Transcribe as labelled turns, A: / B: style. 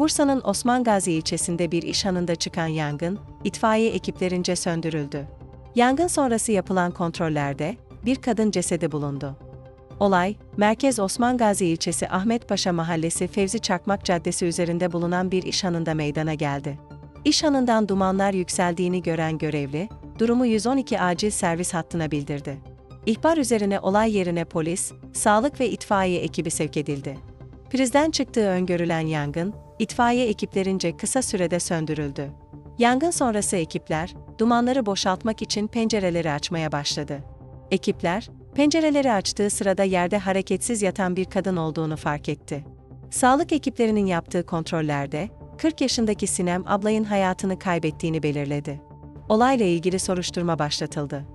A: Bursa'nın Osman Gazi ilçesinde bir iş hanında çıkan yangın, itfaiye ekiplerince söndürüldü. Yangın sonrası yapılan kontrollerde, bir kadın cesedi bulundu. Olay, Merkez Osman Gazi ilçesi Ahmetpaşa Mahallesi Fevzi Çakmak Caddesi üzerinde bulunan bir iş hanında meydana geldi. İş hanından dumanlar yükseldiğini gören görevli, durumu 112 acil servis hattına bildirdi. İhbar üzerine olay yerine polis, sağlık ve itfaiye ekibi sevk edildi. Prizden çıktığı öngörülen yangın, itfaiye ekiplerince kısa sürede söndürüldü. Yangın sonrası ekipler, dumanları boşaltmak için pencereleri açmaya başladı. Ekipler, pencereleri açtığı sırada yerde hareketsiz yatan bir kadın olduğunu fark etti. Sağlık ekiplerinin yaptığı kontrollerde, 40 yaşındaki Sinem ablayın hayatını kaybettiğini belirledi. Olayla ilgili soruşturma başlatıldı.